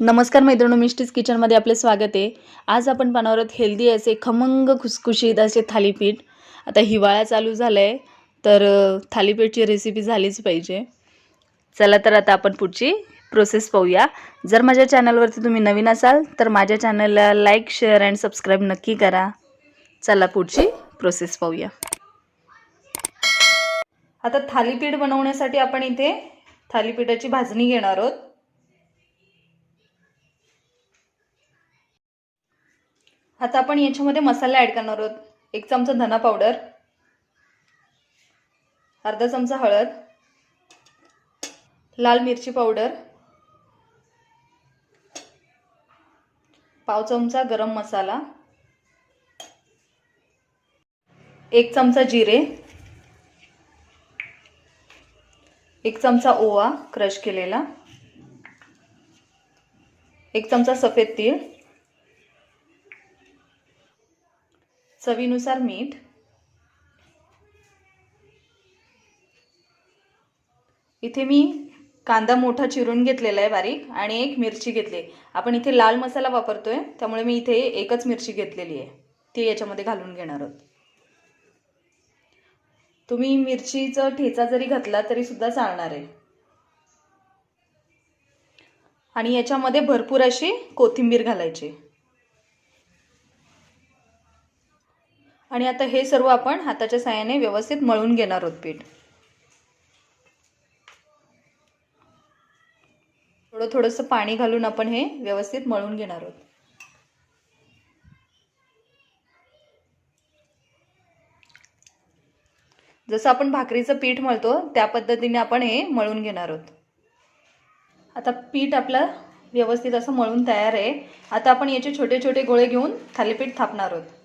नमस्कार मैत्रिणी मिस्टीज किचनमध्ये आपले स्वागत आहे. आज आपण बनवणार आहोत हेल्दी असे खमंग खुसखुशीत असे थालीपीठ. आता हिवाळा चालू झाला आहे तर थालीपीठची रेसिपी झालीच पाहिजे. चला तर आता आपण पुढची प्रोसेस पाहूया. जर माझ्या चॅनलवरती तुम्ही नवीन असाल तर माझ्या चॅनलला लाईक शेअर अँड सबस्क्राईब नक्की करा. चला पुढची प्रोसेस पाहूया. आता थालीपीठ बनवण्यासाठी आपण इथे थालीपीठाची भाजणी घेणार आहोत. आता आपण याच्यामध्ये मसाला ॲड करणार आहोत. एक चमचा धना पावडर अर्धा चमचा हळद लाल मिरची पावडर पाव चमचा गरम मसाला एक चमचा जिरे एक चमचा ओवा क्रश केलेला एक चमचा सफेद तीळ चवीनुसार मीठ. इथे मी कांदा मोठा चिरून घेतलेला आहे बारीक आणि एक मिरची घेतली आपण इथे लाल मसाला वापरतोय त्यामुळे मी इथे एकच मिरची घेतलेली आहे. ती याच्यामध्ये घालून घेणार आहोत. तुम्ही मिरचीचा ठेचा जरी घातला तरी सुद्धा चालणार आहे. आणि याच्यामध्ये भरपूर अशी कोथिंबीर घालायची आणि आता हे सर्व आपण हाताच्या सहाय्याने व्यवस्थित मळून घेणार आहोत पीठ. थोडं थोडंसं पाणी घालून आपण हे व्यवस्थित मळून घेणार आहोत. जसं आपण भाकरीचं पीठ मळतो त्या पद्धतीने आपण हे मळून घेणार आहोत. आता पीठ आपलं व्यवस्थित असं मळून तयार आहे. आता आपण याचे छोटे छोटे गोळे घेऊन थालीपीठ थापणार आहोत.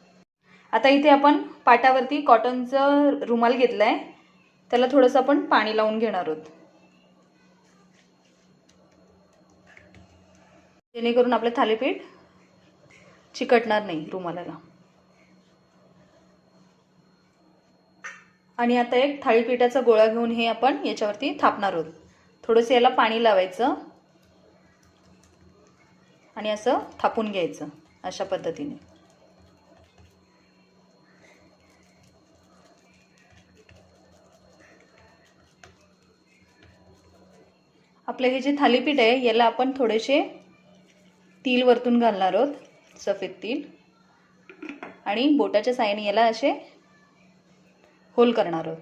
आता इथे आपण पाटावरती कॉटनचं रुमाल घेतला आहे त्याला थोडंसं आपण पाणी लावून घेणार आहोत. जेणेकरून आपलं थालीपीठ चिकटणार नाही रुमालाला. आणि आता एक थाळीपीठाचा गोळा घेऊन हे आपण याच्यावरती थापणार आहोत. थोडंसं याला पाणी लावायचं आणि असं थापून घ्यायचं अशा पद्धतीने. आपलं हे जे थालीपीठ आहे याला आपण थोडेसे तील वरतून घालणार आहोत सफेद तील. आणि बोटाच्या साईने याला असे होल करणार आहोत.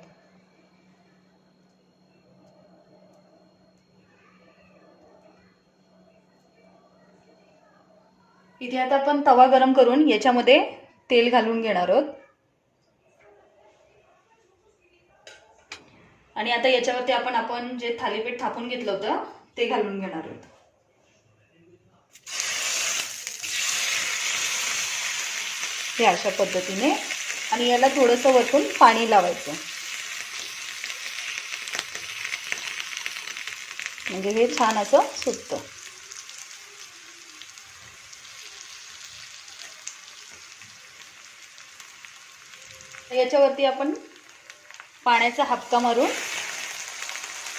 इथे आता आपण तवा गरम करून याच्यामध्ये तेल घालून घेणार आहोत. आणि आता याच्यावरती आपण आपण जे थालीपीठ थापून घेतलं होतं ते घालून घेणार आहोत. हे अशा पद्धतीने. आणि याला थोडंसं वरतून पाणी लावायचं. म्हणजे हे छान असं सुटतं. याच्यावरती आपण पाण्याचा हपका मारून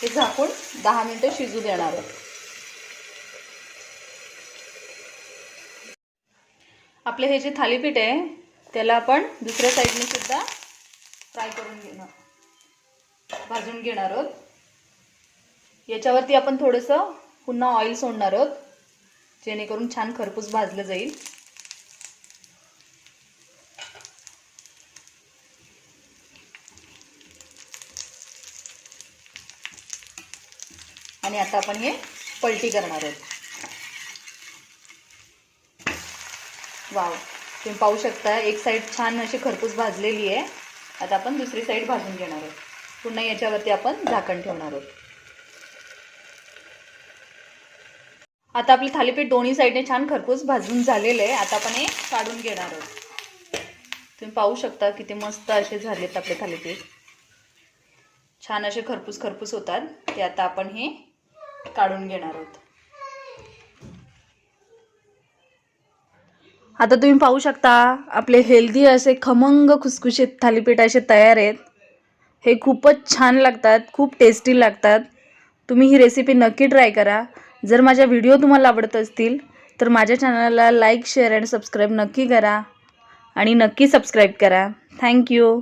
हे झाकून दहा मिनटं शिजू देणार आहोत आपले हे जे थालीपीठ आहे त्याला आपण दुसऱ्या साईडने सुद्धा फ्राय करून घेणार भाजून घेणार आहोत. याच्यावरती आपण थोडंसं पुन्हा ऑइल सोडणार आहोत जेणेकरून छान खरपूस भाजलं जाईल. आणि आता आपण हे पलटी करणार आहोत. वाव तुम्ही पाहू शकता एक साईड छान अशी खरपूस भाजलेली आहे. आता आपण दुसरी साईड भाजून घेणार आहोत. पुन्हा याच्यावरती आपण झाकण ठेवणार आहोत. आता आपली थालीपीठ दोन्ही साईडने छान खरपूस भाजून झालेलं आहे. आता आपण हे काढून घेणार आहोत. तुम्ही पाहू शकता किती मस्त असे झालेत आपले थालीपीठ. छान असे खरपूस खरपूस होतात. ते आता आपण हे काढून घेणार आहोत. आता तुम्ही पाहू शकता आपले हेल्दी असे खमंग खुसखुशीत थालीपीठ असे तयार आहेत. हे खूपच छान लागतात खूप टेस्टी लागतात. तुम्ही ही रेसिपी नक्की ट्राय करा. जर माझ्या व्हिडिओ तुम्हाला आवडत असतील तर माझ्या चॅनलला लाईक शेअर अँड सबस्क्राईब नक्की करा. आणि नक्की सबस्क्राईब करा. थँक्यू